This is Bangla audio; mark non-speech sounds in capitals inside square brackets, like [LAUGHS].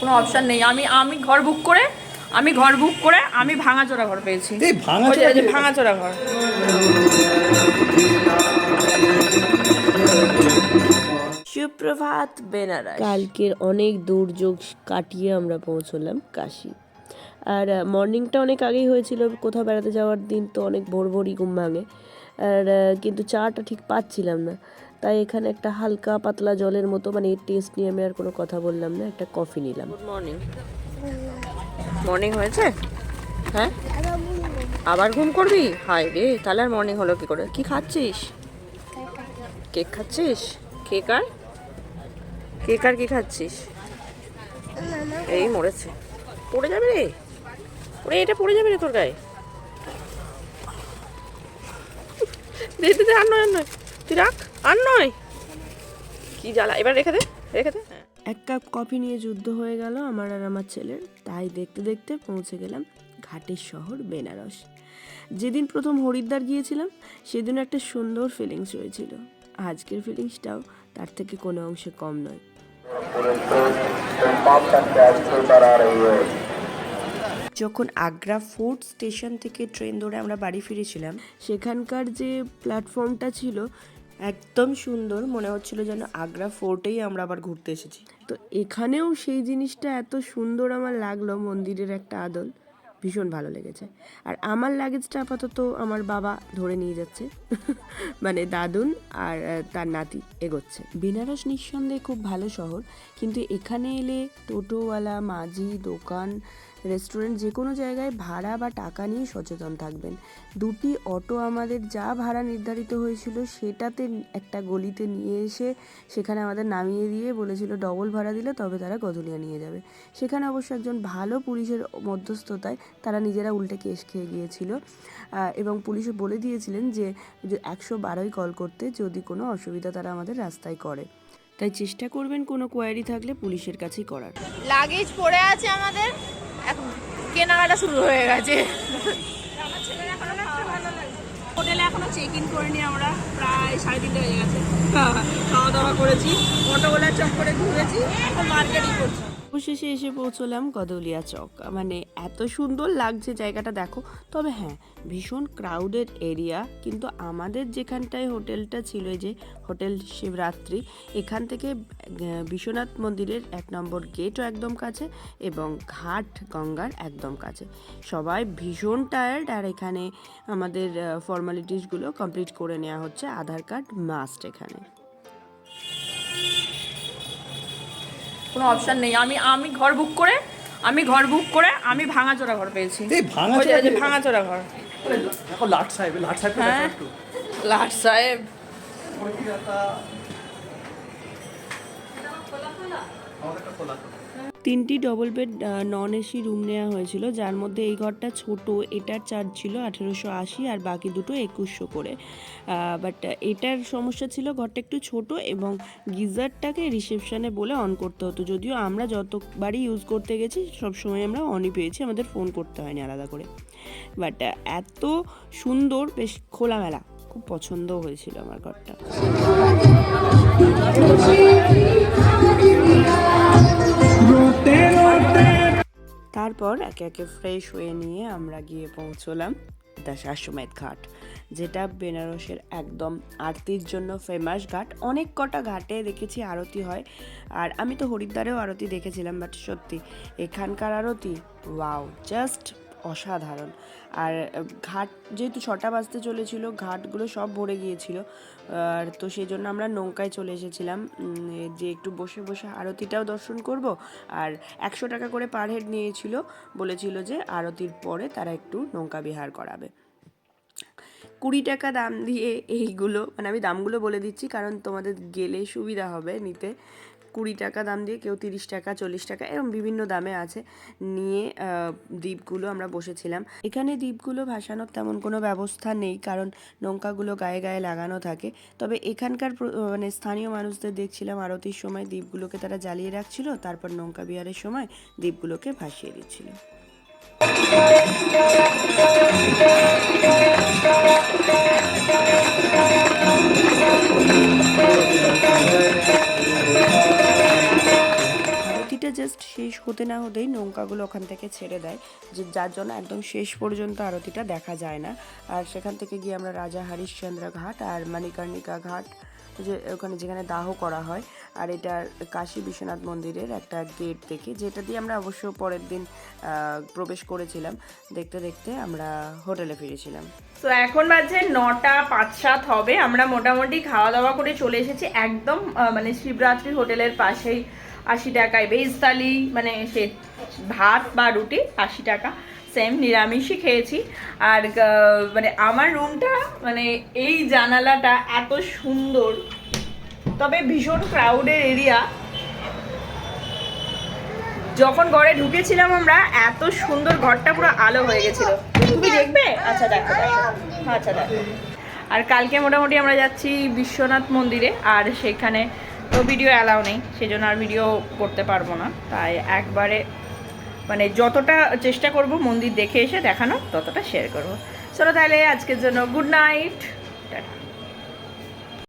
কোনো অপশন নেই। আমি আমি ঘর বুক করে আমি ঘর বুক করে আমি ভাঙাচোরা ঘর পেয়েছি? ভাঙাচোরা ঘর। সুপ্রভাত বেনারস। কালকের অনেক দুর্যোগ কাটিয়ে আমরা পৌঁছলাম কাশি। আর মর্নিংটা অনেক আগেই হয়েছিল কোথাও বেড়াতে যাওয়ার দিন তো অনেক ভোর ভোরই ঘুম ভাঙে। আর কিন্তু চাটা ঠিক পাচ্ছিলাম না। তাই এখানে একটা হালকা পাতলা জলের মতো মানে টেস্ট নিয়ে আমি আর কোনো কথা বললাম না একটা কফি নিলাম। গুড মর্নিং মর্নিং হয়েছে? হ্যাঁ? আবার ঘুম করবি? হাই রে তাহলে আর মর্নিং হলো কি করে? কি খাচ্ছিস? কেক খাচ্ছিস? কেক আর? কেক আর কি খাচ্ছিস? এই মরেছে। পড়ে যাবে রে। ওরে এটা পড়ে যাবে রে তোর গায়ে। দে দে দে, আর নয় আর নয়। তুই রাখ। আর নয়। কি জ্বালা, এবার রেখে দে রেখে দে। এক কাপ কফি নিয়ে যুদ্ধ হয়ে গেল আমার আর আমার ছেলের। তাই দেখতে দেখতে পৌঁছে গেলাম ঘাটের শহর বেনারস। যেদিন প্রথম হরিদ্বার গিয়েছিলাম, সেদিন একটা সুন্দর ফিলিংস হয়েছিল আজকের ফিলিংসটাও তার থেকে কোনো অংশে কম নয়। যখন আগ্রা ফোর্ট স্টেশন থেকে ট্রেন ধরে আমরা বাড়ি ফিরেছিলাম, সেখানকার যে প্ল্যাটফর্মটা ছিল একদম সুন্দর। মনে হচ্ছিল যেন আগ্রা ফোর্টেই আমরা আবার ঘুরতে এসেছি। তো এখানেও সেই জিনিসটা এত সুন্দর আমার লাগল মন্দিরের একটা আদল। ভীষণ ভালো লেগেছে। আর আমার লাগেজটা আপাতত আমার বাবা ধরে নিয়ে যাচ্ছে। [LAUGHS] মানে দাদুন আর তার নাতি এগোচ্ছে। বেনারস নিঃসন্দেহে খুব ভালো শহর। কিন্তু এখানে এলে টোটোওয়ালা মাঝি দোকান রেস্টুরেন্ট যে কোনো জায়গায় ভাড়া বা টাকা নিয়ে সচেতন থাকবেন। দুটি অটো আমাদের যা ভাড়া নির্ধারিত হয়েছিল সেটাতে একটা গলিতে নিয়ে এসে সেখানে আমাদের নামিয়ে দিয়ে বলেছিল ডবল ভাড়া দিলে তবে তারা গদলিয়া নিয়ে যাবে। সেখানে অবশ্য একজন ভালো পুলিশের মধ্যস্থতায় তারা নিজেরা উল্টে কেস খেয়ে গিয়েছিল। এবং পুলিশে বলে দিয়েছিলেন যে একশো বারোই কল করতে যদি কোনো অসুবিধা তারা আমাদের রাস্তায় করে। তাই চেষ্টা করবেন কোনো কোয়ারি থাকলে পুলিশের কাছেই করার। লাগেজ পড়ে আছে আমাদের। কেনাকাটা শুরু হয়ে গেছে। হোটেলে এখনও চেক ইন করিনি আমরা, প্রায় সাড়ে তিনটে হয়ে গেছে খাওয়া দাওয়া করেছি অটোওয়ালা চক করে ঘুরেছি, এখন মার্কেটিং করছি। অবশেষে এসে পৌঁছলাম কদলিয়া চক। মানে এত সুন্দর লাগছে জায়গাটা, দেখো। তবে হ্যাঁ ভীষণ ক্রাউডেড এরিয়া কিন্তু আমাদের যেখানটায় হোটেলটা ছিল যে হোটেল শিবরাত্রি, এখান থেকে বিশ্বনাথ মন্দিরের এক নম্বর গেটও একদম কাছে এবং ঘাট গঙ্গার একদম কাছে। সবাই ভীষণ টায়ার্ড আর এখানে আমাদের ফর্মালিটিসগুলো কমপ্লিট করে নেওয়া হচ্ছে, আধার কার্ড মাস্ট এখানে। কোনো অপশন নেই। আমি আমি ঘর বুক করে আমি ঘর বুক করে আমি ভাঙাচোরা ঘর পেয়েছি। এই ওই যে- ভাঙাচোরা ভাঙাচোরা ঘর। দেখো লাট সাহেব লাট সাহেব হ্যাঁ। লাট সাহেব। তিনটি double bed non AC room নেওয়া হয়েছিল। যার মধ্যে এই ঘরটা ছোট, এটার চার্জ ছিল আঠেরোশো আশি আর বাকি দুটো একুশশো করে। বাট এটার সমস্যা ছিল ঘরটা একটু ছোট এবং গিজারটাকে রিসেপশনে বলে অন করতে হতো। যদিও আমরা যতবারই ইউজ করতে গেছি, সবসময় আমরা অনই পেয়েছি, আমাদের ফোন করতে হয়নি আলাদা করে। বাট এত সুন্দর, বেশ খোলামেলা। খুব পছন্দও হয়েছিল আমার ঘরটা। তারপর একে একে ফ্রেশ হয়ে নিয়ে আমরা গিয়ে পৌঁছলাম দশাশ্বমেধ ঘাট, যেটা বেনারসের একদম আরতির জন্য ফেমাস ঘাট। অনেক কটা ঘাটে দেখেছি আরতি হয়, আর আমি তো হরিদ্বারেও আরতি দেখেছিলাম বাট সত্যি এখানকার আরতি ওয়াও জাস্ট অসাধারণ। আর ঘাট যেহেতু ছটা বাজতে চলেছিল, ঘাটগুলো সব ভরে গিয়েছিল। আর তো সেই জন্য আমরা নৌকায় চলে এসেছিলাম। যে একটু বসে বসে আরতিটাও দর্শন করব। আর একশো টাকা করে পার হেড নিয়েছিল, বলেছিল যে আরতির পরে তারা একটু নৌকা বিহার করাবে। কুড়ি টাকা দাম দিয়ে এইগুলো মানে আমি দামগুলো বলে দিচ্ছি, কারণ তোমাদের গেলে সুবিধা হবে নিতে। কুড়ি টাকা দাম দিয়ে কেউ তিরিশ টাকা, চল্লিশ টাকা এরকম বিভিন্ন দামে আছে। নিয়ে দ্বীপগুলো আমরা বসেছিলাম। এখানে দ্বীপগুলো ভাসানোর তেমন কোনো ব্যবস্থা নেই কারণ নৌকাগুলো গায়ে গায়ে লাগানো থাকে। তবে এখানকার মানে স্থানীয় মানুষদের দেখছিলাম আরতির সময় দ্বীপগুলোকে তারা জ্বালিয়ে রাখছিল, তারপর নৌকা বিহারের সময় দ্বীপগুলোকে ভাসিয়ে দিচ্ছিল। আরতি জাস্ট শেষ হতে না হতেই নৌকাগুলো ওখান থেকে ছেড়ে দেয়, যে যার জন্য একদম শেষ পর্যন্ত আরতিটা দেখা যায় না। আর সেখান থেকে গিয়ে আমরা রাজা হরিশ্চন্দ্র ঘাট আর মণিকর্ণিকা ঘাট, যে ওখানে যেখানে দাহ করা হয়, আর এটা কাশী বিশ্বনাথ মন্দিরের একটা গেট দেখি, যেটা দিয়ে আমরা অবশ্য পরের দিন প্রবেশ করেছিলাম। দেখতে দেখতে আমরা হোটেলে ফিরেছিলাম। তো এখন বাজে নটা পাঁচ সাত হবে, আমরা মোটামুটি খাওয়া দাওয়া করে চলে এসেছি একদম মানে শিবরাত্রি হোটেলের পাশেই। আশি টাকায় ভেজ থালি মানে সে ভাত বা রুটি, আশি টাকা। সেম নিরামিষই খেয়েছি। আর মানে আমার রুমটা মানে এই জানালাটা এত সুন্দর। তবে ভীষণ ক্রাউডের এরিয়া যখন ঘরে ঢুকেছিলাম আমরা, এত সুন্দর ঘরটা পুরো আলো হয়ে গেছিল। তুমি দেখবে? আচ্ছা দেখো। আচ্ছা দেখো। আর কালকে মোটামুটি আমরা যাচ্ছি বিশ্বনাথ মন্দিরে, আর সেখানে তো ভিডিও অ্যালাউ নেই, সেজন্য আর ভিডিও করতে পারব না। তাই একবারে মানে যতটা চেষ্টা করব, মন্দির দেখে এসে দেখানো ততটা শেয়ার করব। চলো তাহলে আজকের জন্য গুড নাইট